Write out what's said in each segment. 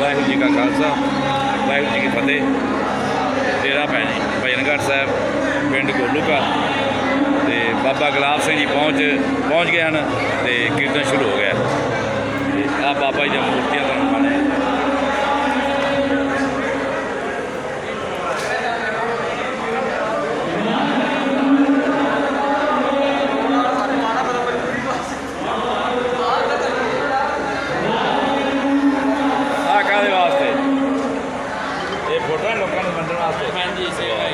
ਵਾਹਿਗੁਰੂ ਜੀ ਕਾ ਖਾਲਸਾ, ਵਾਹਿਗੁਰੂ ਜੀ ਕੀ ਫਤਿਹ। ਡੇਰਾ ਭੈਣ ਭਜਨਗੜ੍ਹ ਸਾਹਿਬ, ਪਿੰਡ ਗੋਲੂਕਾ। ਤੇ ਬਾਬਾ ਗੁਲਾਬ ਸਿੰਘ ਜੀ ਪਹੁੰਚ ਪਹੁੰਚ ਗਏ ਹਨ ਤੇ ਕੀਰਤਨ ਸ਼ੁਰੂ ਹੋ ਗਿਆ। ਤੇ ਆ ਬਾਬਾ ਜੀ ਦੀਆਂ ਮੂਰਤੀਆਂ ਤੁਹਾਨੂੰ ਮਾਣੇ ਆ ਕਾਹਦੇ ਵਾਸਤੇ ਇਹ ਫੋਟੋਆਂ ਲੋਕਾਂ ਨੂੰ ਵੰਡਣ ਵਾਸਤੇ ਹਾਂਜੀ ਸੇਵਾ ਹੈ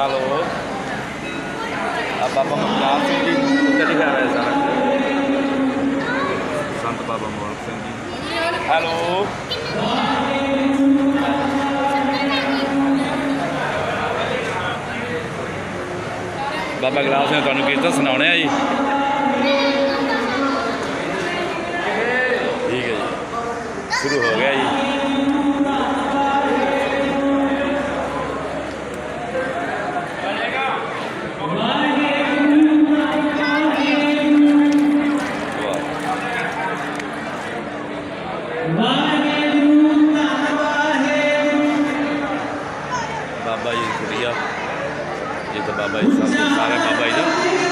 ਹੈਲੋ ਆ ਬਾਬਾ ਮਨਕਾਰ ਸਿੰਘ ਜੀ ਉੱਤੇ ਲਿਖਿਆ ਹੋਇਆ ਸਾਰਾ ਸੰਤ ਬਾਬਾ ਮੋਹਨ ਸਿੰਘ ਜੀ ਹੈਲੋ ਬਾਬਾ ਗੁਲਾਬ ਸਿੰਘ ਤੁਹਾਨੂੰ ਕੀਰਤਨ ਸੁਣਾਉਣੇ ਆ ਜੀ ਠੀਕ ਹੈ ਜੀ ਸ਼ੁਰੂ ਹੋ ਗਿਆ ਜੀ ਵਾਹ ਬਾਬਾ ਜੀ ਦੀ ਕੁੜੀਆ ਇਹ ਤਾਂ ਬਾਬਾ ਜੀ ਸਭ ਤੋਂ ਸਾਰੇ ਬਾਬਾ ਜੀ ਦਾ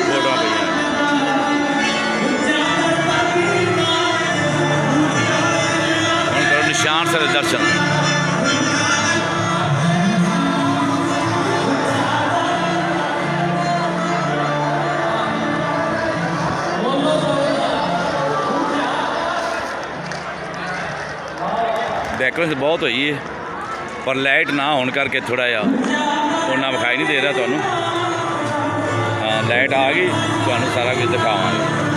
ਫੋਟੋਆਂ ਪਈਆਂ ਹੁਣ ਕਰੋ ਨਿਸ਼ਾਨ ਸੇ ਦਰਸ਼ਨ। ਡੈਕੋਰੇਸ਼ਨ ਬਹੁਤ ਹੋਈ ਹੈ ਪਰ ਲਾਈਟ ਨਾ ਹੋਣ ਕਰਕੇ ਥੋੜਾ ਜਿਹਾ ਉਹਨਾਂ ਵਿਖਾਈ ਨਹੀਂ ਦੇ ਰਿਹਾ ਤੁਹਾਨੂੰ। ਲਾਈਟ ਆ ਗਈ ਤੁਹਾਨੂੰ ਸਾਰਾ ਕੁਝ ਦਿਖਾਵਾਂਗੇ।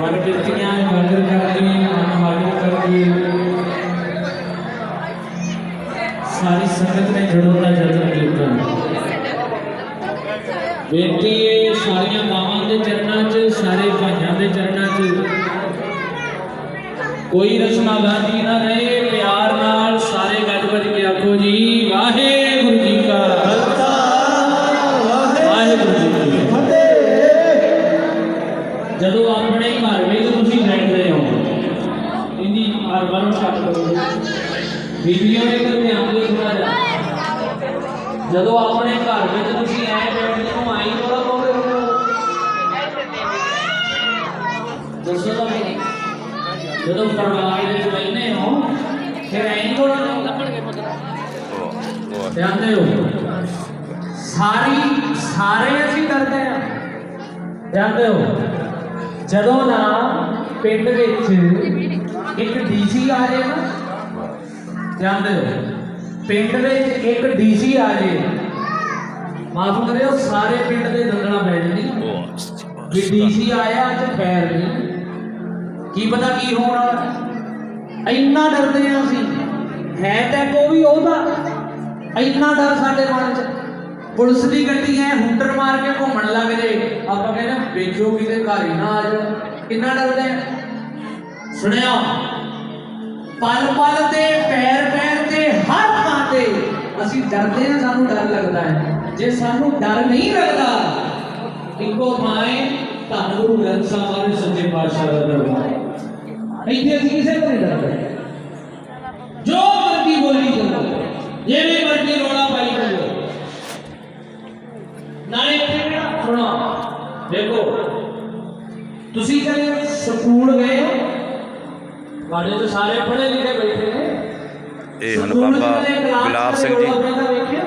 ਮਨ ਬਿਰਤੀਆਂ ਕਰਕੇ, ਮਨ ਕਰਕੇ ਸਾਰੀ ਸੰਗਤ ਨੇ ਜੜੋਂ ਦਾ ਜਤਨ ਕੀਤਾ। ਬੇਨਤੀ ਹੈ ਸਾਰੀਆਂ ਮਾਵਾਂ ਦੇ ਚਰਨਾਂ 'ਚ, ਸਾਰੇ ਭਾਈਆਂ ਦੇ ਚਰਨਾਂ 'ਚ ਕੋਈ ਰਸਮਾਬਾਜ਼ੀ ਨਾ ਰਹੇ, ਪਿਆਰ ਨਾਲ ਸਾਰੇ ਗੱਜ ਵੱਜ ਕੇ ਆਖੋ ਜੀ ਵਾਹਿਗੁਰੂ ਜਦੋਂ ਆਪਣੇ ਘਰ ਵਿੱਚ ਤੁਸੀਂ ਬੈਠਦੇ ਹੋ ਇੰਦੀ ਹਰ ਵਾਰ ਛੱਡ ਦੋ ਬੀਬੀਆਂ ਦੇ ਘਰ ਧਿਆਨ ਦਿਓ ਥੋੜਾ ਜਿਹਾ। ਜਦੋਂ ਆਪਣੇ ਘਰ ਵਿੱਚ ਤੁਸੀਂ ਐ ਬੈਠਦੇ ਹੋ ਆਈ ਥੋੜਾ ਪਾਉਂਦੇ ਦੱਸੋ ਤਾਂ ਮੈਨੂੰ ਜਦੋਂ ਪਰਿਵਾਰ ਵਿੱਚ ਬੈਠੇ ਹੋ, ਫਿਰ ਐਂ ਥੋੜਾ ਲੱਭਣਗੇ ਧਿਆਨ ਦਿਓ ਸਾਰੀ ਸਾਰੇ ਅਸੀਂ ਕਰਦੇ ਆ ਧਿਆਨ ਦਿਓ ਜਦੋਂ ਨਾ ਪਿੰਡ ਵਿੱਚ ਇੱਕ ਡੀਸੀ ਆ ਜਾਏ ਨਾ, ਧਿਆਨ ਦਿਓ, ਪਿੰਡ ਵਿੱਚ ਇੱਕ ਡੀਸੀ ਆ ਜੇ, ਮਾਫ ਕਰਿਓ, ਸਾਰੇ ਪਿੰਡ ਦੇ ਦੰਦਣਾ ਪੈ ਜਾਣੀ ਵੀ ਡੀਸੀ ਆਇਆ ਅੱਜ ਖੈਰ ਨਹੀਂ। ਕੀ ਪਤਾ ਕੀ ਹੋਣਾ। ਇੰਨਾ ਡਰਦੇ ਆ ਅਸੀਂ। ਹੈ ਤਾਂ ਕੋ ਵੀ ਉਹਦਾ ਇੰਨਾ ਡਰ ਸਾਡੇ ਮਨ 'ਚ। ਪੁਲਿਸ ਦੀ ਗੱਡੀ ਐ ਹੁੰਟਰ ਮਾਰ ਕੇ ਘੁੰਮਣ ਲੱਗ ਜੇ। ਆਪਾਂ ਕਹਿੰਦੇ ਵੇਖੋ ਕਿਤੇ ਘਰ ਹੀ ਨਾ ਆ ਜਾ ਕਿੰਨਾ ਡਰਦੇ ਆ ਸੁਣਿਆ ਪਲ ਪਲ ਤੇ ਪੈਰ ਪੈਰ ਤੇ ਹਰ ਥਾਂ ਤੇ ਅਸੀਂ ਡਰਦੇ ਆ ਸਾਨੂੰ ਡਰ ਲੱਗਦਾ ਹੈ ਜੇ ਸਾਨੂੰ ਡਰ ਨਹੀਂ ਲੱਗਦਾ ਇੱਕੋ ਥਾਂ ਹੈ ਧੰਨ ਗੁਰੂ ਗ੍ਰੰਥ ਸਾਹਿਬ ਦੇ ਸੱਚੇ ਪਾਤਸ਼ਾਹ ਦਾ ਦਰਬਾਰ ਇੱਥੇ ਅਸੀਂ ਕਿਸੇ ਤੋਂ ਨਹੀਂ ਡਰਦੇ ਜੋ ਮਰਜ਼ੀ ਬੋਲੀ ਚੱਲੋ ਜਿਵੇਂ ਮਰਜ਼ੀ ਰੋਲਾ ਪਾਈ ਚੱਲੋ ਨਾਲੇ ਇੱਥੇ ਕਿਹੜਾ ਸੁਣੋ ਦੇਖੋ ਤੁਸੀਂ ਕਦੇ ਸਕੂਲ ਗਏ ਹੋ ਤੁਹਾਡੇ ਤੋਂ ਸਾਰੇ ਪੜ੍ਹੇ ਲਿਖੇ ਬੈਠੇ ਨੇ ਇਹ ਹਨ ਸਕੂਲ 'ਚ ਬਾਬਾ ਕਦੇ ਕਲਾਸ 'ਚ ਗੁਲਾਬ ਸਿੰਘ ਰੌਲਾ ਜੀ ਪੈਂਦਾ ਵੇਖਿਆ?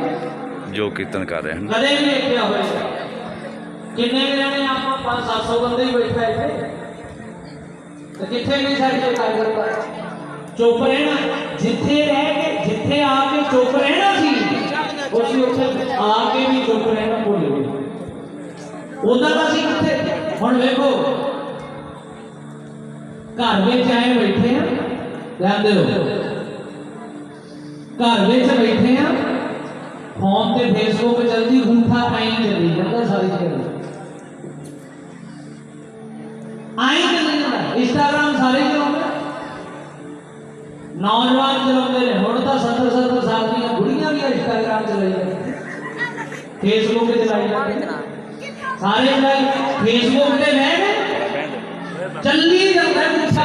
ਜੋ ਕੀਰਤਨ ਕਰ ਰਹੇ ਹਨ ਕਦੇ ਵੀ ਵੇਖਿਆ ਹੋਵੇਗਾ ਕਿੰਨੇ ਕੁ ਜਾਣੇ ਆਪਾਂ 5-700 ਬੰਦੇ ਹੀ ਬੈਠੇ ਇੱਥੇ ਤੇ ਕਿੱਥੇ ਨਹੀਂ ਸਾਡੇ ਕਾਗਰ ਚੁੱਪ ਰਹਿਣਾ ਜਿੱਥੇ ਰਹਿ ਕੇ ਜਿੱਥੇ ਆ ਕੇ ਚੁੱਪ ਰਹਿਣਾ ਸੀ ਉਸੇ ਉੱਥੇ ਆ ਕੇ ਵੀ ਚੁੱਪ ਰਹਿਣਾ ਭੁੱਲ ਗਏ ਉਹਦਾ ਤਾਂ ਅਸੀਂ ਕਿੱਥੇ ਹੁਣ ਵੇਖੋ ਘਰ ਵਿੱਚ ਆਏ ਬੈਠੇ ਆ ਧਿਆਨ ਦਿਓ ਘਰ ਵਿੱਚ ਬੈਠੇ ਆ ਫੋਨ ਤੇ ਫੇਸਬੁੱਕ ਚੱਲਦੀ ਗੁੰਠਾ ਪਾਈ ਚੱਲੀ ਜਾਂਦਾ ਸਾਰੀ ਚੱਲੀ ਆਈ ਚੱਲੀ ਜਾਂਦਾ ਇੰਸਟਾਗ੍ਰਾਮ ਸਾਰੇ ਚਲਾਉਂਦੇ ਨੌਜਵਾਨ ਚਲਾਉਂਦੇ ਨੇ ਹੁਣ ਤਾਂ 70 70 ਸਾਲ ਦੀਆਂ ਬੁੜੀਆਂ ਵੀ ਇੰਸਟਾਗ੍ਰਾਮ ਚਲਾਈ ਜਾਂਦੀਆਂ ਫੇਸਬੁੱਕ ਤੇ ਚਲਾਈ ਜਾਂਦੀਆਂ ਸਾਰੇ ਚਲਾਈ ਫੇਸਬੁੱਕ ਤੇ ਬਹਿ ਗਏ ਚੱਲੀ ਜਾਂਦਾ ਗੁੱਸਾ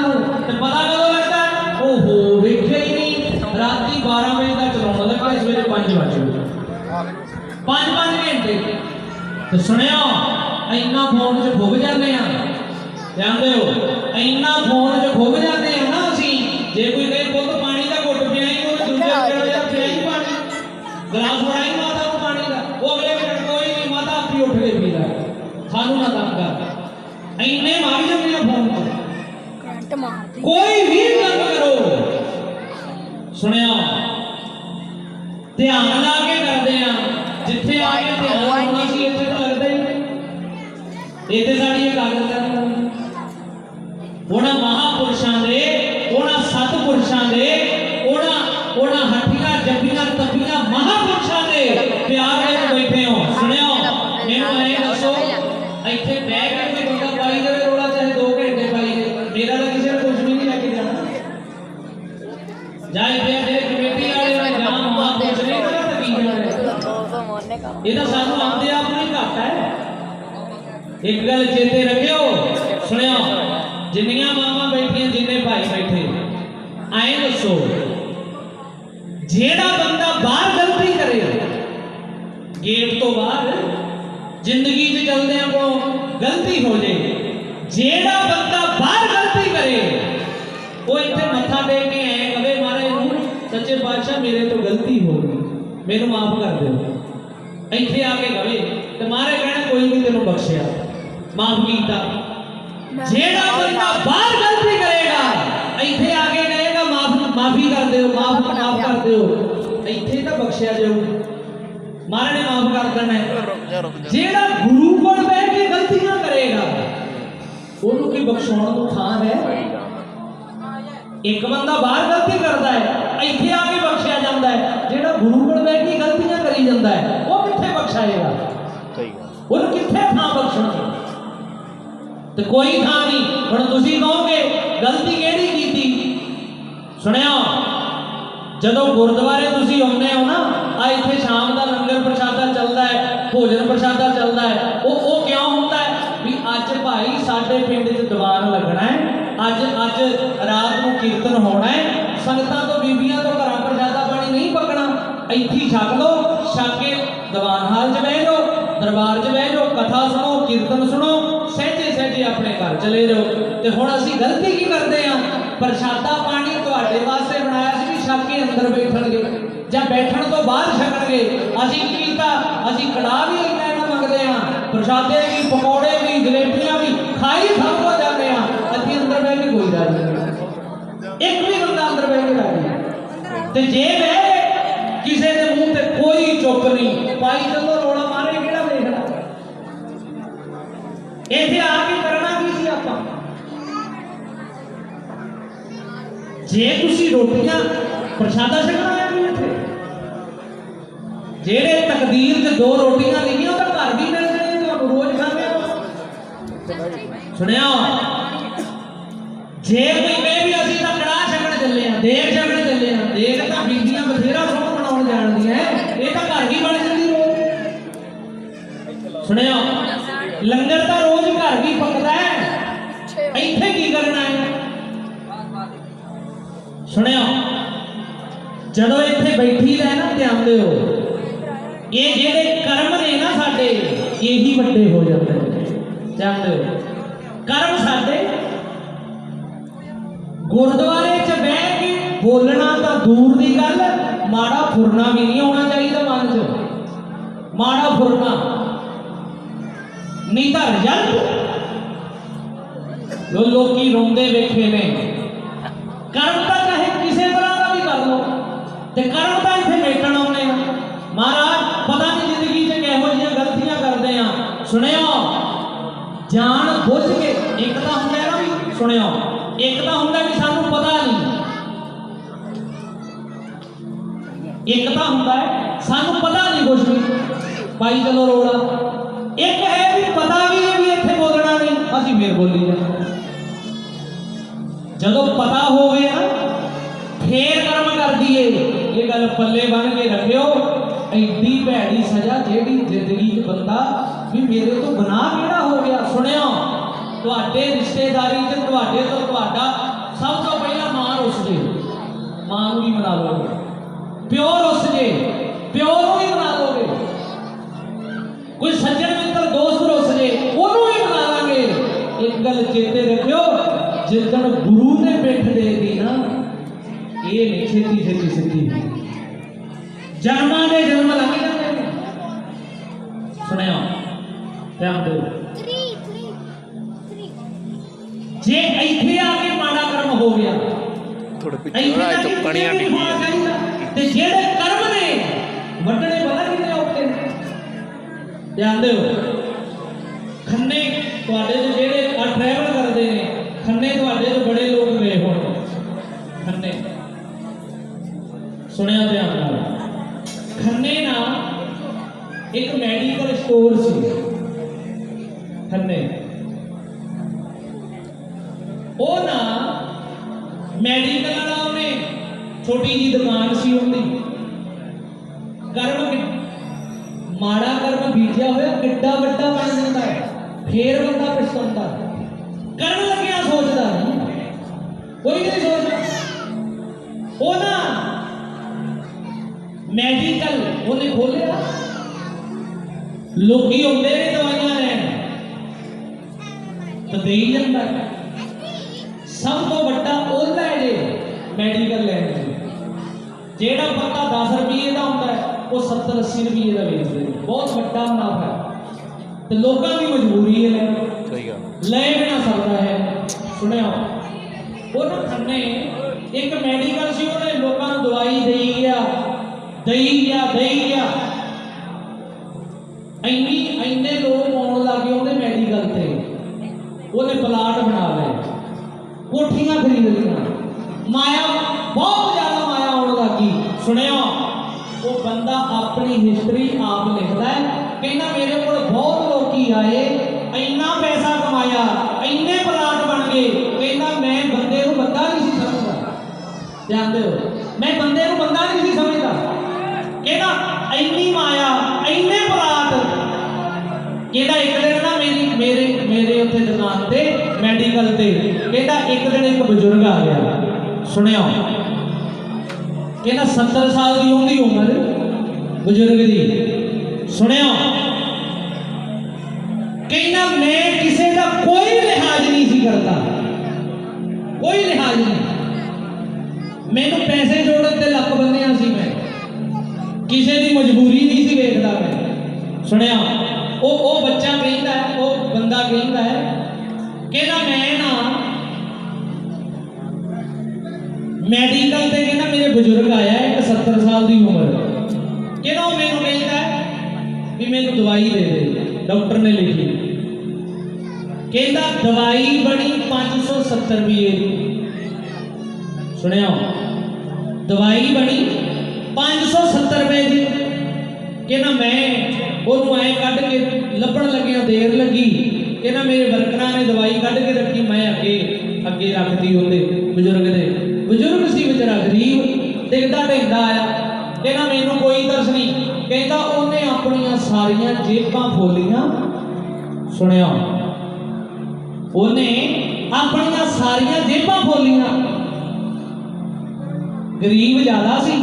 ਨੂੰ। ਤੇ ਪਤਾ ਕਦੋਂ ਲੱਗਦਾ? ਓਹੋ, ਵੇਖਿਆ ਹੀ ਨਹੀਂ। ਰਾਤੀ 12 ਵਜੇ ਦਾ ਚਲਾਉਣ ਲੱਗਾ ਸਵੇਰੇ 5 ਵਜੇ 5-5 ਘੰਟੇ। ਤੇ ਸੁਣਿਓ, ਇੰਨਾ ਫੋਨ 'ਚ ਖੁੱਭ ਜਾਂਦੇ ਆ। ਧਿਆਨ ਹੋ, ਇੰਨਾ ਫੋਨ 'ਚ ਖੁੱਭ ਜਾਂਦੇ ਆ ਨਾ ਅਸੀਂ। ਜੇ ਕੋਈ ਕਹੇ, ਪੁੱਤ, ਪਾਣੀ ਦਾ ਘੁੱਟ ਪਿਆਈ ਉਹ ਦੂਜੇ ਪਿਆਈ ਪਾਣੀ। ਗਲਾਸ ਫੜਾਈ ਸਾਨੂੰ ਨਾ ਤੰਗ ਕਰ। ਇੰਨੇ ਮਾਰੀ ਜਾਂਦੇ ਆ ਫੋਨ 'ਚ ਕਰੰਟ ਮਾਰਦੀ। ਕੋਈ ਵੀ ਕੰਮ ਕਰੋ। ਸੁਣਿਆ ਧਿਆਨ ਲਾ ਕੇ ਕਰਦੇ ਆ। ਜਿੱਥੇ ਆ ਕੇ ਧਿਆਨ ਹੋਣਾ ਸੀ ਇੱਥੇ ਤਾਂ ਲੱਗਦਾ ਹੀ ਨਹੀਂ ਇੱਥੇ ਇੱਕ ਗੱਲ ਚੇਤੇ ਰੱਖਿਓ, ਸੁਣਿਓ, ਜਿੰਨੀਆਂ ਮਾਵਾਂ ਬੈਠੀਆਂ, ਜਿੰਨੇ ਭਾਈ ਬੈਠੇ, ਐਂ ਦੱਸੋ, ਜਿਹੜਾ ਬੰਦਾ ਬਾਹਰ ਗਲਤੀ ਕਰੇ, ਗੇਟ ਤੋਂ ਬਾਹਰ ਜ਼ਿੰਦਗੀ 'ਚ ਚੱਲਦਿਆਂ ਕੋ ਗਲਤੀ ਹੋ ਜੇ, ਜਿਹੜਾ ਬੰਦਾ ਬਾਹਰ ਗਲਤੀ ਕਰੇ, ਉਹ ਇੱਥੇ ਮੱਥਾ ਟੇਕ ਕੇ ਐਂ ਕਵੇ ਮਾਰੇ ਨੂੰ ਸੱਚੇ ਪਾਤਸ਼ਾਹ ਮੇਰੇ ਤੋਂ ਗਲਤੀ ਹੋ ਗਈ, ਮੈਨੂੰ ਮਾਫ ਕਰ ਦਿਓ। ਇੱਥੇ ਆ ਕੇ ਕਵੇ ਤੇ ਮਾਰੇ ਕਹਿਣਾ ਕੋਈ ਨਹੀਂ ਤੈਨੂੰ ਬਖਸ਼ਿਆ। ਮਾਫ ਕੀਤਾ। ਜਿਹੜਾ ਬੰਦਾ ਬਾਹਰ ਗਲਤੀ ਕਰੇਗਾ ਇੱਥੇ ਆ ਕੇ ਕਹੇਗਾ ਮਾਫ ਮਾਫੀ ਕਰ ਦਿਓ ਮਾਫ ਮਾਫ ਕਰ ਦਿਓ। ਇੱਥੇ ਤਾਂ ਬਖਸ਼ਿਆ ਜਾਊ। ਮਹਾਰਾਜ ਨੇ ਮਾਫ ਕਰ ਦੇਣਾ ਜਿਹੜਾ ਗੁਰੂ ਕੋਲ ਬਹਿ ਕੇ ਗਲਤੀਆਂ ਕਰੇਗਾ ਉਹਨੂੰ ਕੀ ਬਖਸ਼ਾਉਣ ਨੂੰ ਥਾਂ ਹੈ? ਇੱਕ ਬੰਦਾ ਬਾਹਰ ਗਲਤੀ ਕਰਦਾ ਹੈ ਇੱਥੇ ਆ ਕੇ ਬਖਸ਼ਿਆ ਜਾਂਦਾ ਹੈ। ਜਿਹੜਾ ਗੁਰੂ ਕੋਲ ਬਹਿ ਕੇ ਗਲਤੀਆਂ ਕਰੀ ਜਾਂਦਾ ਹੈ ਉਹ ਕਿੱਥੇ ਬਖਸ਼ਾਏਗਾ? ਉਹਨੂੰ ਕਿੱਥੇ ਥਾਂ ਬਖਸ਼ਣਾ? ਤੇ ਕੋਈ ਥਾਂ ਨਹੀਂ। ਹੁਣ ਤੁਸੀਂ ਕਹੋਗੇ, ਗਲਤੀ ਕਿਹੜੀ ਕੀਤੀ? ਸੁਣਿਓ, ਜਦੋਂ ਗੁਰਦੁਆਰੇ ਤੁਸੀਂ ਆਉਂਦੇ ਹੋ ਨਾ, ਆ ਇੱਥੇ ਸ਼ਾਮ ਦਾ ਲੰਗਰ ਪ੍ਰਸ਼ਾਦਾ ਚੱਲਦਾ ਹੈ, ਭੋਜਨ ਪ੍ਰਸ਼ਾਦਾ ਚੱਲਦਾ ਹੈ, ਉਹ ਉਹ ਕਿਉਂ ਹੁੰਦਾ ਹੈ? ਵੀ ਅੱਜ ਭਾਈ ਸਾਡੇ ਪਿੰਡ 'ਚ ਦੀਵਾਨ ਲੱਗਣਾ ਹੈ, ਅੱਜ ਅੱਜ ਰਾਤ ਨੂੰ ਕੀਰਤਨ ਹੋਣਾ ਹੈ, ਸੰਗਤਾਂ ਤੋਂ ਬੀਬੀਆਂ ਤੋਂ ਘਰਾਂ ਪ੍ਰਸ਼ਾਦਾ ਪਾਣੀ ਨਹੀਂ ਪਕਣਾ। ਇੱਥੇ ਛਕ ਲਓ, ਛਕ ਕੇ ਦੀਵਾਨ ਹਾਲ 'ਚ ਬਹਿ ਜਾਓ, ਦਰਬਾਰ 'ਚ ਬਹਿ ਜਾਓ, ਕਥਾ ਸੁਣੋ, ਕੀਰਤਨ ਸੁਣੋ ਸਹਿਜੇ ਸਹਿਜੇ ਆਪਣੇ ਘਰ ਚਲੇ ਜਾਓ। ਤੇ ਹੁਣ ਅਸੀਂ ਗਲਤੀ ਕੀ ਕਰਦੇ ਆ? ਪ੍ਰਸ਼ਾਦਾ ਪਾਣੀ ਤੁਹਾਡੇ ਵਾਸਤੇ ਬਣਾਇਆ ਸੀ ਵੀ ਛਕ ਅੰਦਰ ਬੈਠਣਗੇ ਜਾਂ ਬੈਠਣ ਤੋਂ ਬਾਅਦ ਛਕਣਗੇ? ਅਸੀਂ ਕੀ ਕੀਤਾ? ਅਸੀਂ ਕੜਾਹ ਵੀ ਇੰਨਾ ਇੰਨਾ ਮੰਗਦੇ ਆ, ਪ੍ਰਸ਼ਾਦੇ ਵੀ, ਪਕੌੜੇ ਵੀ, ਜਲੇਬੀਆਂ ਵੀ, ਖਾਈ ਸਭ ਕੁਝ ਜਾਂਦੇ ਆ। ਅਸੀਂ ਅੰਦਰ ਬਹਿ ਕੇ ਕੋਈ ਰਾਜੀ ਇੱਕ ਵੀ ਬੰਦਾ ਅੰਦਰ ਬਹਿ ਕੇ ਰਾਜੀ ਤੇ ਜੇ ਮੈਂ ਕਿਸੇ ਦੇ ਮੂੰਹ ਤੇ ਕੋਈ ਚੁੱਪ ਨਹੀਂ ਪਾਈ ਚਲੋ ਰੋਲਾ ਮਾਰੇ ਕਿਹੜਾ ਵੇਖਣਾ ਇੱਥੇ ਆ ਕੇ ਕਰਨਾ ਕੀ ਸੀ ਆਪਾਂ ਜੇ ਤੁਸੀਂ ਰੋਟੀਆਂ ਪ੍ਰਸ਼ਾਦਾ ਛਕਣਾ ਆਇਆ ਵੀ ਇੱਥੇ ਜਿਹੜੇ ਤਕਦੀਰ 'ਚ ਦੋ ਰੋਟੀਆਂ ਲਿਖੀਆਂ ਉਹ ਤਾਂ ਘਰ ਵੀ ਮਿਲ ਜਾਣੀਆਂ ਤੁਹਾਨੂੰ ਰੋਜ਼ ਖਾਂਦੇ ਹੋ ਸੁਣਿਆ ਜੇ ਕੋਈ ਕਹੇ ਵੀ ਅਸੀਂ ਤਾਂ ਕੜਾਹ ਛਕਣ ਚੱਲੇ ਆ ਦੇਗ ਛਕਣ ਚੱਲੇ ਆ ਦੇਗ ਤਾਂ ਬੀਬੀਆਂ ਬਥੇਰਾ ਸੋਹਣਾ ਬਣਾਉਣ ਜਾਣਦੀਆਂ ਐ। ਇਹ ਤਾਂ ਘਰ ਵੀ ਬਣ ਜਾਂਦੀ ਰੋਜ਼ ਸੁਣਿਆ ਲੰਗਰ ਤਾਂ ਰੋਜ਼ ਘਰ ਵੀ ਪੱਕਦਾ ਹੈ ਇੱਥੇ ਕੀ ਕਰਨਾ ਹੈ ਸੁਣਿਆ ਜਦੋਂ ਇੱਥੇ ਬੈਠੀ ਦਾ ਨਾ ਧਿਆਨ ਦਿਓ ਇਹ ਜਿਹੜੇ ਕਰਮ ਨੇ ਨਾ ਸਾਡੇ, ਇਹੀ ਵੱਡੇ ਹੋ ਜਾਂਦੇ ਨੇ। ਧਿਆਨ ਦਿਓ ਕਰਮ ਸਾਡੇ, ਗੁਰਦੁਆਰੇ 'ਚ ਬਹਿ ਕੇ ਬੋਲਣਾ ਤਾਂ ਦੂਰ ਦੀ ਗੱਲ, ਮਾੜਾ ਫੁਰਨਾ ਵੀ ਨਹੀਂ ਆਉਣਾ ਚਾਹੀਦਾ ਮਨ 'ਚ। ਮਾੜਾ ਫੁਰਨਾ। ਨਹੀਂ ਤਾਂ ਰਿਜ਼ਲਟ ਜੋ ਲੋਕੀ ਰੋਂਦੇ ਵੇਖੇ ਨੇ। ਕਰਮ ਤਾਂ ਚਾਹੇ ਕਿਸੇ ਤਰ੍ਹਾਂ ਦਾ ਵੀ ਕਰ ਲੋ ਤੇ ਕਰਮ ਤਾਂ ਇੱਥੇ ਮੇਟਣ ਆਉਣੇ ਆ। ਮਹਾਰਾਜ, ਪਤਾ ਨਹੀਂ ਜ਼ਿੰਦਗੀ 'ਚ ਕਿਹੋ ਜਿਹੀਆਂ ਗਲਤੀਆਂ ਕਰਦੇ ਆ। ਸੁਣਿਓ, ਜਾਣ ਬੁੱਝ ਕੇ, ਇੱਕ ਤਾਂ ਹੁੰਦਾ ਨਾ ਵੀ, ਸੁਣਿਓ, ਇੱਕ ਤਾਂ ਹੁੰਦਾ ਵੀ ਸਾਨੂੰ ਪਤਾ ਨਹੀਂ ਇੱਕ ਤਾਂ ਹੁੰਦਾ ਹੈ, ਸਾਨੂੰ ਪਤਾ ਨਹੀਂ ਕੁਝ ਵੀ। ਭਾਈ ਚਲੋ ਰੋਲਾ, ਇੱਕ ਹੈ ਵੀ ਪਤਾ ਵੀ ਵੀ ਇੱਥੇ ਬੋਲਣਾ ਨਹੀਂ ਅਸੀਂ ਫੇਰ ਬੋਲੀ ਜਾਂਦੇ। ਜਦੋਂ ਪਤਾ ਹੋਵੇ ਨਾ, ਫੇਰ ਕਰਮ ਕਰ ਦਈਏ। ਇਹ ਗੱਲ ਪੱਲੇ ਬਣ ਕੇ ਰੱਖਿਓ। ਐਡੀ ਭੈੜੀ ਸਜ਼ਾ ਜਿਹੜੀ ਜ਼ਿੰਦਗੀ 'ਚ ਬੰਦਾ ਵੀ ਮੇਰੇ ਤੋਂ ਗੁਨਾਹ ਕਿਹੜਾ ਹੋ ਗਿਆ? ਸੁਣਿਓ, ਤੁਹਾਡੇ ਰਿਸ਼ਤੇਦਾਰੀ 'ਚ, ਤੁਹਾਡੇ ਤੋਂ ਤੁਹਾਡਾ ਸਭ ਤੋਂ ਪਹਿਲਾਂ ਮਾਂ ਰੁੱਸ ਜੇ। ਮਾਂ ਨੂੰ ਵੀ ਮਨਾ ਲਓਗੇ। ਪਿਓ ਰੁੱਸ ਜੇ। ਪਿਓ ਨੂੰ ਵੀ ਮਨਾ ਲਓਗੇ। ਕੋਈ ਸੱਜਣ ਮਿੱਤਰ, ਦੋਸਤ ਰੁੱਸ ਜੇ, ਉਹਨੂੰ ਵੀ ਮਨਾ ਲਾਂਗੇ। ਇੱਕ ਗੱਲ ਚੇਤੇ ਰੱਖਿਓ ਜਿੱਦਣ ਗੁਰੂ ਨੇ ਪਿੱਠ ਦੇਤੀ ਨਾ ਇਹ ਨਹੀਂ ਛੇਤੀ ਛੇਤੀ ਹੁੰਦੀ। ਜਨਮਾਂ ਦੇ ਜਨਮ ਲੱਗ ਜਾਂਦੇ ਸੁਣਿਓ ਧਿਆਨ ਦਿਓ। ਜੇ ਇੱਥੇ ਆ ਕੇ ਮਾੜਾ ਕਰਮ ਹੋ ਗਿਆ ਥੋੜੇ ਪਿੱਛੇ ਤਾਂ ਆ ਕਿਤੇ ਕਣੀਆਂ ਵੀ ਹੋਣਾ ਡਿੱਗੀਆਂ। ਤੇ ਜਿਹੜੇ ਕਰਮ ਨੇ ਵੱਡਣੇ ਕਿੰਨੇ ਔਖੇ ਨੇ? ਧਿਆਨ ਦਿਓ। ਸੁਣਿਆ ਧਿਆਨ ਨਾਲ। ਖੰਨੇ ਨਾ ਇੱਕ ਮੈਡੀਕਲ ਸਟੋਰ ਸੀ। ਖੰਨੇ। ਉਹ ਨਾ ਮੈਡੀਕਲ ਵਾਲਾ ਉਹਨੇ, ਛੋਟੀ ਜੀ ਦੁਕਾਨ ਸੀ ਉਹਦੀ। ਮੈਡੀਕਲ ਲੈਣ ਚ ਜਿਹੜਾ ਪੱਤਾ 10 ਰੁਪਏ ਦਾ ਹੁੰਦਾ ਉਹ 70 80 ਰੁਪਏ ਦਾ ਵੇਚਦੇ ਬਹੁਤ ਵੱਡਾ ਮੁਨਾਫਾ ਹੈ। ਤੇ ਲੋਕਾਂ ਦੀ ਮਜਬੂਰੀ ਹੈ। ਸਹੀ ਗੱਲ। ਲੈ ਵੀ ਨਾ ਸਕਦਾ ਹੈ। ਸੁਣਿਓ ਉਹਨਾਂ ਖੰਨੇ ਇੱਕ ਮੈਡੀਕਲ ਸੀ ਉਹਨੇ ਲੋਕਾਂ ਨੂੰ ਦਵਾਈ ਦੇਈ ਗਿਆ ਦੇਈ ਗਿਆ ਦੇਈ ਗਿਆ ਇੰਨੀ ਇੰਨੇ ਲੋਕ ਆਉਣ ਲੱਗੇ ਉਹਦੇ ਮੈਡੀਕਲ ਤੇ। ਉਹਨੇ ਪਲਾਟ ਬਣਾ ਲਏ। ਕੋਠੀਆਂ ਖਰੀਦ ਲਈਆਂ ਮਾਇਆ ਬਹੁਤ ਜ਼ਿਆਦਾ ਮਾਇਆ ਆਉਣ ਲੱਗੀ ਸੁਣਿਓ ਉਹ ਬੰਦਾ ਆਪਣੀ ਹਿਸਟਰੀ ਆਪ ਲਿਖਦਾ ਹੈ। ਕਹਿੰਦਾ ਮੇਰੇ ਕੋਲ ਬਹੁਤ ਲੋਕੀ ਆਏ, ਇੰਨਾ ਪੈਸਾ ਕਮਾਇਆ, ਇੰਨੇ ਪਲਾਟ ਬਣ ਗਏ। ਕਹਿੰਦਾ ਮੈਂ ਬੰਦੇ ਨੂੰ ਬੰਦਾ ਨਹੀਂ ਸੀ ਸਮਝਦਾ। ਜਾਣਦੇ ਹੋ ਮੈਂ ਬੰਦੇ ਨੂੰ ਬੰਦਾ ਨਹੀਂ ਸੀ ਸਮਝਦਾ। ਕਹਿੰਦਾ ਇੰਨੀ ਮਾਇਆ, ਇੰਨੇ ਪਲਾਟ। ਕਹਿੰਦਾ ਇੱਕ ਦਿਨ ਨਾ ਮੇਰੀ, ਮੇਰੇ ਮੇਰੇ ਉੱਥੇ ਦੁਕਾਨ ਤੇ ਮੈਡੀਕਲ ਤੇ। ਕਹਿੰਦਾ ਇੱਕ ਦਿਨ ਇੱਕ ਬਜ਼ੁਰਗ ਆ ਗਿਆ। ਸੁਣਿਓ ਕਹਿੰਦਾ 70 ਸਾਲ ਦੀ ਉਹਦੀ ਉਮਰ ਬਜ਼ੁਰਗ ਦੀ। ਸੁਣਿਓ। ਕਹਿੰਦਾ ਮੈਂ ਕਿਸੇ ਦਾ ਕੋਈ ਲਿਹਾਜ਼ ਨਹੀਂ ਸੀ ਕਰਦਾ। ਕੋਈ ਲਿਹਾਜ਼ ਨਹੀਂ। ਮੈਨੂੰ ਪੈਸੇ ਜੋੜਨ ਤੇ ਲੱਕ ਬੰਨਿਆ ਸੀ ਮੈਂ। ਕਿਸੇ ਦੀ ਮਜਬੂਰੀ ਨਹੀਂ ਸੀ ਵੇਖਦਾ ਮੈਂ। ਸੁਣਿਆ ਉਹ ਉਹ ਬੱਚਾ ਕਹਿੰਦਾ ਉਹ ਬੰਦਾ ਕਹਿੰਦਾ ਹੈ, ਕਹਿੰਦਾ ਮੈਂ ਨਾ ਮੈਡੀਕਲ ਤੇ ਕਹਿੰਦਾ ਮੇਰੇ ਬਜ਼ੁਰਗ ਆਇਆ ਇੱਕ 70 ਸਾਲ ਦੀ ਉਮਰ। ਕਹਿੰਦਾ ਉਹ ਮੈਨੂੰ ਕਹਿੰਦਾ ਵੀ ਮੈਨੂੰ ਦਵਾਈ ਦੇ ਦੇ, ਡਾਕਟਰ ਨੇ ਲਿਖੀ। ਕਹਿੰਦਾ ਦਵਾਈ ਬਣੀ 570 ਰੁਪਏ ਦੀ ਸੁਣਿਆ ਦਵਾਈ ਬਣੀ 570 ਰੁਪਏ ਦੀ। ਕਹਿੰਦਾ ਮੈਂ ਉਹਨੂੰ ਐ ਕੱਢ ਕੇ ਲੱਭਣ ਲੱਗਿਆ ਦੇਰ ਲੱਗੀ। ਕਹਿੰਦਾ ਮੇਰੇ ਵਰਕਰਾਂ ਨੇ ਦਵਾਈ ਕੱਢ ਕੇ ਰੱਖੀ, ਮੈਂ ਅੱਗੇ ਅੱਗੇ ਰੱਖਦੀ ਉਹਦੇ ਬਜ਼ੁਰਗ ਦੇ। ਬਜ਼ੁਰਗ ਸੀ ਵਿਚਾਰਾ ਗਰੀਬ ਡਿੱਗਦਾ ਢਿੱਗਦਾ ਆਇਆ ਕਹਿੰਦਾ, ਮੈਨੂੰ ਕੋਈ ਤਰਸ ਨਹੀਂ। ਕਹਿੰਦਾ, ਉਹਨੇ ਆਪਣੀਆਂ ਸਾਰੀਆਂ ਜੇਬਾਂ ਫੋਲੀਆਂ ਸੁਣਿਆ ਉਹਨੇ ਆਪਣੀਆਂ ਸਾਰੀਆਂ ਜੇਬਾਂ ਫੋਲੀਆਂ ਗਰੀਬ ਜ਼ਿਆਦਾ ਸੀ।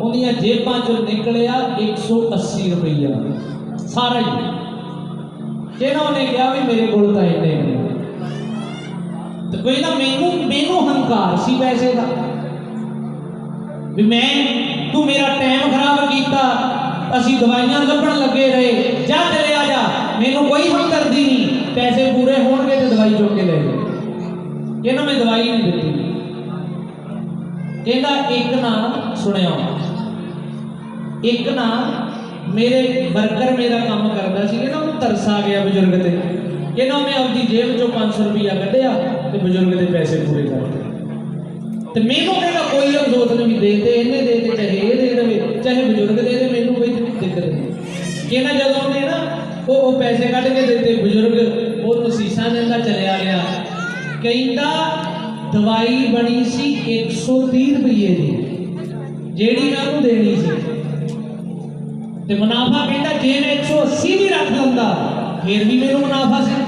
ਉਹਦੀਆਂ ਜੇਬਾਂ ਚੋਂ ਨਿਕਲਿਆ 180 ਰੁਪਈਆ। ਸਾਰਾ ਹੀ। ਜਿਹਨਾਂ ਉਹਨੇ ਕਿਹਾ ਵੀ ਮੇਰੇ ਕੋਲ ਤਾਂ ਇੰਨੇ ਨੇ ਤੇ ਕੋਈ ਨਾ ਮੈਨੂੰ ਮੈਨੂੰ ਹੰਕਾਰ ਸੀ ਪੈਸੇ ਦਾ ਵੀ ਮੈਂ ਤੂੰ ਮੇਰਾ ਟਾਈਮ ਖਰਾਬ ਕੀਤਾ ਅਸੀਂ ਦਵਾਈਆਂ ਲੱਭਣ ਲੱਗੇ ਰਹੇ ਜਾ ਚਲੇ ਆ ਜਾ ਮੈਨੂੰ ਕੋਈ ਹਮਦਰਦੀ ਨਹੀਂ ਪੈਸੇ ਪੂਰੇ ਹੋਣਗੇ ਤੇ ਦਵਾਈ ਚੁੱਕ ਕੇ ਲੈ ਜਾ ਕਹਿੰਦਾ ਮੈਂ ਦਵਾਈ ਨਹੀਂ ਦਿੱਤੀ ਕਹਿੰਦਾ ਇੱਕ ਨਾ ਸੁਣਿਆ ਇੱਕ ਨਾ ਮੇਰੇ ਵਰਕਰ ਮੇਰਾ ਕੰਮ ਕਰਦਾ ਸੀ ਕਹਿੰਦਾ ਉਹਨੂੰ ਤਰਸ ਆ ਗਿਆ ਬਜ਼ੁਰਗ ਤੇ ਕਹਿੰਦਾ ਉਹਨੇ ਆਪਦੀ ਜੇਬ ਚੋਂ 500 ਰੁਪਇਆ ਕੱਢਿਆ ਤੇ ਬਜ਼ੁਰਗ ਦੇ ਪੈਸੇ ਪੂਰੇ ਕਰਤੇ ਤੇ ਮੈਨੂੰ ਕਹਿੰਦਾ ਕੋਈ ਅਫਸੋਸ ਨਹੀਂ ਵੀ ਦੇ ਇਹਨੇ ਦੇ ਤੇ ਚਾਹੇ ਇਹ ਦੇ ਦੇਵੇ, ਚਾਹੇ ਬਜ਼ੁਰਗ ਦੇ ਦੇ ਮੈਨੂੰ ਕੋਈ ਦਿੱਕਤ ਨਹੀਂ। ਕਹਿੰਦਾ ਜਦੋਂ ਉਹਨੇ ਨਾ ਉਹ ਉਹ ਪੈਸੇ ਕੱਢ ਕੇ ਦਿੱਤੇ, ਬਜ਼ੁਰਗ ਉਹਨੂੰ ਸੀਸਾ ਦਿੰਦਾ ਚਲਿਆ ਗਿਆ। ਕਹਿੰਦਾ, ਦਵਾਈ ਬਣੀ ਸੀ 130 ਰੁਪਏ ਦੀ, ਜਿਹੜੀ ਮੈਂ ਉਹਨੂੰ ਦੇਣੀ ਸੀ। ਤੇ ਮੁਨਾਫਾ ਕਹਿੰਦਾ, ਜੇ ਮੈਂ 180 ਵੀ ਰੱਖ ਲੈਂਦਾ ਫੇਰ ਵੀ ਮੈਨੂੰ ਮੁਨਾਫਾ ਸੀ।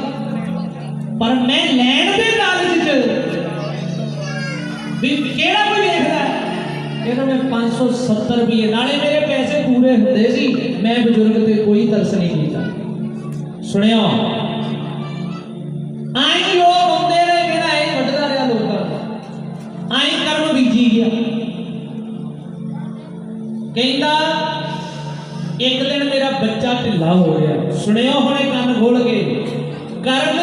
ਪਰ ਮੈਂ ਲੈਣ ਦੇ ਲਾਲਚ 'ਚ ਵੀ ਕਿਹੜਾ ਕੋਈ ਵੇਖਦਾ? ਹੈ? ਕਹਿੰਦਾ 570 ਰੁਪਏ, ਨਾਲੇ ਮੇਰੇ ਪੈਸੇ ਪੂਰੇ ਹੁੰਦੇ ਸੀ, ਮੈਂ ਬਜ਼ੁਰਗ ਤੇ ਕੋਈ ਤਰਸ ਨਹੀਂ ਕੀਤਾ। ਸੁਣਿਓ। ਆਈ ਲੋਕ ਹੁੰਦੇ ਰਹੇ ਕਹਿੰਦਾ ਇਹ ਵੱਢਦਾ ਰਿਹਾ ਲੋਕਾਂ ਆਈ ਕਰਮ ਬੀਜੀ ਗਿਆ। ਕਹਿੰਦਾ, ਇੱਕ ਦਿਨ ਮੇਰਾ ਬੱਚਾ ਢਿੱਲਾ ਹੋ ਗਿਆ। ਸੁਣਿਓ ਹੁਣੇ ਕੰਨ ਖੋਲ ਕੇ। ਕਰਮ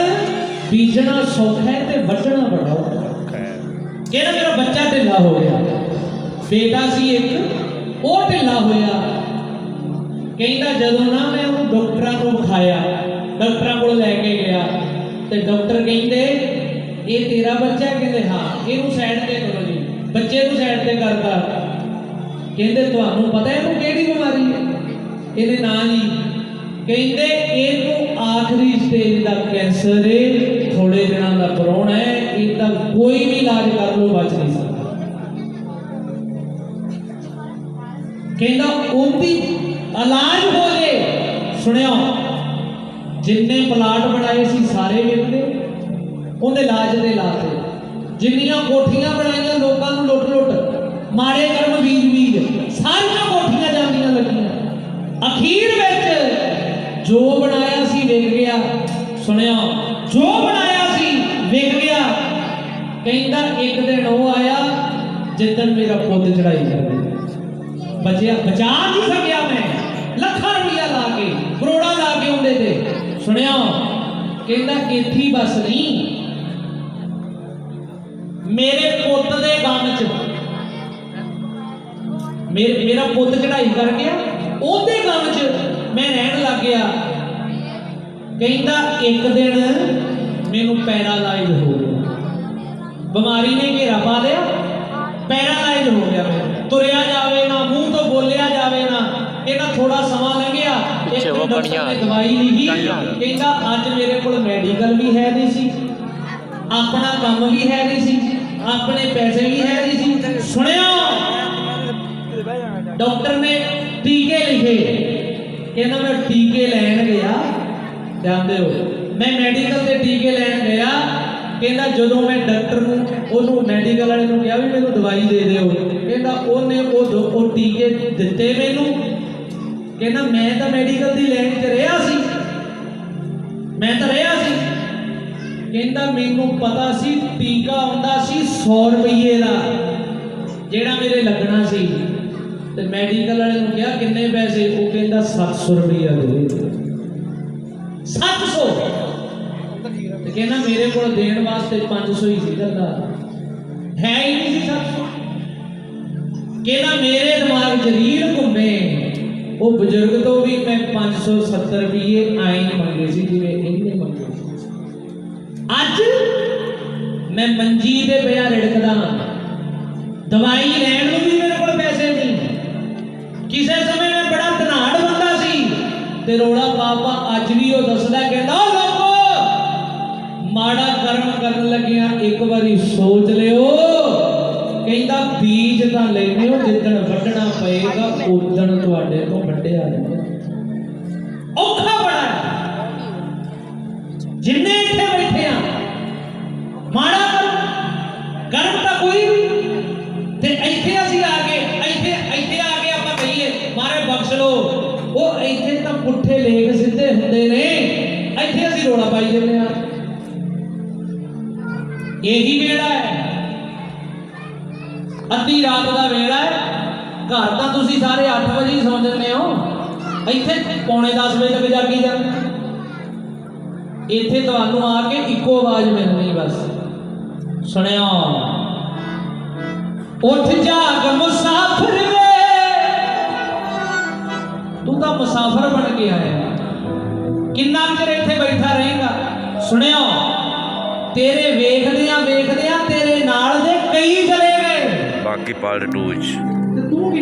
ਬੀਜਣਾ ਸੌਖਾ ਹੈ ਤੇ ਵੱਢਣਾ ਬੜਾ ਔਖਾ ਹੈ। ਕਿਹੜਾ ਮੇਰਾ ਬੱਚਾ ਢਿੱਲਾ ਹੋ ਗਿਆ, ਬੇਟਾ ਸੀ ਇੱਕ, ਉਹ ਢਿੱਲਾ ਹੋਇਆ। ਕਹਿੰਦਾ ਜਦੋਂ ਨਾ ਮੈਂ ਉਹਨੂੰ ਡਾਕਟਰਾਂ ਨੂੰ ਵਿਖਾਇਆ, ਡਾਕਟਰਾਂ ਕੋਲ ਲੈ ਕੇ ਗਿਆ, ਤੇ ਡਾਕਟਰ ਕਹਿੰਦੇ, ਇਹ ਤੇਰਾ ਬੱਚਾ ਕਹਿੰਦੇ, ਹਾਂ, ਇਹਨੂੰ ਸਾਈਡ ਤੇ ਕਰੋ ਜੀ। ਬੱਚੇ ਨੂੰ ਸਾਈਡ ਤੇ ਕਰਤਾ। ਕਹਿੰਦੇ, ਤੁਹਾਨੂੰ ਪਤਾ ਇਹਨੂੰ ਕਿਹੜੀ ਬਿਮਾਰੀ ਹੈ? ਇਹਦੇ ਨਾਂ ਜੀ ਕਹਿੰਦੇ ਇਹਨੂੰ ਆਖਰੀ ਸਟੇਜ ਦਾ ਕੈਂਸਰ ਹੈ ਥੋੜੇ ਦਿਨਾਂ ਦਾ ਪ੍ਰਾਹੁਣਾ ਹੈ ਇਹਦਾ ਕੋਈ ਵੀ ਇਲਾਜ ਕਰ ਲੋ ਬਚ ਨਹੀਂ ਸਕਦਾ। ਕਹਿੰਦਾ ਉਹਦੀ ਇਲਾਜ ਹੋ ਜੇ। ਸੁਣਿਓ, ਜਿੰਨੇ ਪਲਾਟ ਬਣਾਏ ਸੀ ਸਾਰੇ ਵੇਚਦੇ ਉਹਦੇ ਇਲਾਜ ਦੇ ਲਾਤੇ। ਜਿੰਨੀਆਂ ਕੋਠੀਆਂ ਬਣਾਈਆਂ, ਲੋਕਾਂ ਨੂੰ ਲੁੱਟ ਲੁੱਟ, ਮਾੜੇ ਕਰਮ ਬੀਜ ਬੀਜ, ਸਾਰੀਆਂ ਕੋਠੀਆਂ ਜਾਂਦੀਆਂ ਲੱਗੀਆਂ। ਅਖੀਰ ਵਿੱਚ ਜੋ ਬਣਾਇਆ ਸੀ ਵਿਕ ਗਿਆ। ਸੁਣਿਆ ਜੋ ਬਣਾਇਆ ਸੀ ਵਿਕ ਗਿਆ। ਕਹਿੰਦਾ ਇੱਕ ਦਿਨ ਉਹ ਆਇਆ ਜਿੱਦਣ ਮੇਰਾ ਪੁੱਤ ਚੜਾਈ ਕਰਦੇ ਬਚਿਆ, ਬਚਾ ਨਹੀਂ ਸਕਿਆ ਮੈਂ। ਲੱਖਾਂ ਰੁਪਇਆ ਲਾ ਕੇ, ਕਰੋੜਾਂ ਲਾ ਕੇ ਉਹਦੇ ਤੇ। ਸੁਣਿਆ ਕਹਿੰਦਾ ਇੱਥੀ ਬਸ ਨਹੀਂ ਮੇਰੇ ਪੁੱਤ ਦੇ ਗਮ ਚ। ਮੇਰਾ ਪੁੱਤ ਚੜਾਈ ਕਰ ਗਿਆ। ਉਹਦੇ ਗਮ ਚ ਮੈਂ ਰਹਿਣ ਲੱਗ ਗਿਆ। ਕਹਿੰਦਾ ਇੱਕ ਦਿਨ ਮੈਨੂੰ ਪੈਰਾਲਾਈਜ਼ ਹੋ ਗਿਆ। ਬਿਮਾਰੀ ਨੇ ਘੇਰਾ ਪਾ ਲਿਆ। ਪੈਰਾਲਾਈਜ਼ ਹੋ ਗਿਆ ਮੈਂ। ਤੁਰਿਆ ਜਾਵੇ ਨਾ ਮੂੰਹ ਤੋਂ ਬੋਲਿਆ ਜਾਵੇ ਨਾ ਇਹਦਾ ਥੋੜਾ ਸਮਾਂ ਲੰਘਿਆ। ਇੱਕ ਡਾਕਟਰ ਨੇ ਦਵਾਈ ਕਹਿੰਦਾ ਅੱਜ ਮੇਰੇ ਕੋਲ ਮੈਡੀਕਲ ਵੀ ਹੈ ਨਹੀਂ ਸੀ। ਆਪਣਾ ਕੰਮ ਵੀ ਹੈ ਨਹੀਂ ਸੀ। ਆਪਣੇ ਪੈਸੇ ਵੀ ਹੈ ਨਹੀਂ ਸੀ। ਸੁਣਿਓ ਡਾਕਟਰ ਨੇ ਟੀਕੇ ਲਿਖੇ। ਕਹਿੰਦਾ ਮੈਂ ਟੀਕੇ ਲੈਣ ਗਿਆ। ਜਾਂਦੇ ਹੋ। ਮੈਂ ਮੈਡੀਕਲ 'ਤੇ ਟੀਕੇ ਲੈਣ ਗਿਆ। ਕਹਿੰਦਾ ਜਦੋਂ ਮੈਂ ਡਾਕਟਰ ਨੂੰ, ਉਹਨੂੰ ਮੈਡੀਕਲ ਵਾਲੇ ਨੂੰ ਕਿਹਾ ਵੀ ਮੈਨੂੰ ਦਵਾਈ ਦੇ ਦਿਓ। ਕਹਿੰਦਾ ਉਹਨੇ ਉਹ ਦੋ- ਉਹ ਟੀਕੇ ਦਿੱਤੇ ਮੈਨੂੰ। ਕਹਿੰਦਾ ਮੈਂ ਤਾਂ ਮੈਡੀਕਲ ਦੀ ਲਾਈਨ 'ਚ ਰਿਹਾ ਸੀ। ਮੈਂ ਤਾਂ ਰਿਹਾ ਸੀ। ਕਹਿੰਦਾ ਮੈਨੂੰ ਪਤਾ ਸੀ, ਟੀਕਾ ਹੁੰਦਾ ਸੀ 100 ਰੁਪਏ ਦਾ, ਜਿਹੜਾ ਮੇਰੇ ਲੱਗਣਾ ਸੀ। ਤੇ ਮੈਡੀਕਲ ਵਾਲੇ ਨੂੰ ਕਿਹਾ, ਕਿੰਨੇ ਪੈਸੇ? ਉਹ ਕਹਿੰਦਾ 700 ਰੁਪਏ ਦੇ 700 ਤੇ ਕਹਿੰਦਾ ਮੇਰੇ ਕੋਲ ਦੇਣ ਵਾਸਤੇ 500 ਹੀ ਸੀ ਗੱਲਾਂ ਹੈ ਹੀ ਨਹੀਂ ਸੀ 700 ਕਹਿੰਦਾ ਮੇਰੇ ਦਿਮਾਗ 'ਚ ਘੁੰਮੇ। ਉਹ ਬਜ਼ੁਰਗ ਤੋਂ ਵੀ ਮੈਂ 570 ਰੁਪਏ ਆਏ ਮੰਗੇ ਸੀ, ਜਿਵੇਂ ਇਹਨੇ ਮੰਗੇ ਸੀ। ਅੱਜ ਮੈਂ ਮੰਜੀ ਤੇ ਪਿਆ ਰਿੜਕਦਾ ਦਵਾਈ ਲੈਣ ਨੂੰ ਵੀ ਮੇਰੇ ਕਿਸੇ ਸਮੇਂ ਮੈਂ ਬੜਾ ਧਨਾੜ ਬੰਦਾ ਸੀ ਤੇ ਰੋਲਾ ਬਾਬਾ ਅੱਜ ਵੀ ਉਹ ਦੱਸਦਾ ਕਹਿੰਦਾ ਲੋਕੋ ਮਾੜਾ ਕਰਮ ਕਰਨ ਲੱਗਿਆ ਇੱਕ ਵਾਰੀ ਸੋਚ ਲਿਓ। ਕਹਿੰਦਾ, ਬੀਜ ਤਾਂ ਲੈਨੇ ਹੋ, ਜਿੱਦਣ ਵੱਢਣਾ ਪਏਗਾ, ਉਦਣ ਤੁਹਾਡੇ ਤੋਂ ਵੱਢਿਆ ਜਾਣਾ ਔਖਾ ਬੜਾ ਜਿੰਨੇ ਇੱਥੇ ਬੈਠੇ ਆ, ਮਾੜਾ ਪੁੱਠੇ ਲੇਖ ਸਿੱਧੇ ਹੁੰਦੇ ਨੇ। ਇੱਥੇ ਅਸੀਂ ਰੋਲਾ ਪਾਈ ਜਾਂਦੇ ਆ ਇਹੀ ਵੇੜਾ ਹੈ। ਅੱਧੀ ਰਾਤ ਦਾ ਵੇੜਾ ਹੈ। ਘਰ ਤਾਂ ਤੁਸੀਂ ਸਾਰੇ 8 ਵਜੇ ਸੌਂ ਜਾਂਦੇ ਹੋ। ਇੱਥੇ ਪੌਣੇ 10 ਵਜੇ ਤੱਕ ਜਾਗੀ ਜਾਂਦੇ ਇੱਥੇ ਤੁਹਾਨੂੰ ਆ ਕੇ ਇੱਕੋ ਆਵਾਜ਼ ਮਿਲਣੀ ਬਸ। ਸੁਣਿਓ। ਉੱਠ ਜਾਗ ਮੁਸਾਫਰ ਵੇ ਮੁਸਾਫਰ ਬਣ ਕੇ ਆਇਆ ਕਿੰਨਾ ਚਿਰ ਇੱਥੇ ਬੈਠਾ ਰਹੇਗਾ? ਸੁਣਿਓ, ਤੇਰੇ ਵੇਖਦਿਆਂ ਵੇਖਦਿਆਂ ਤੇਰੇ ਨਾਲ ਦੇ ਕਈ ਚਲੇ ਗਏ। ਬਾਕੀ ਪਾਰਟ 2 ਵਿੱਚ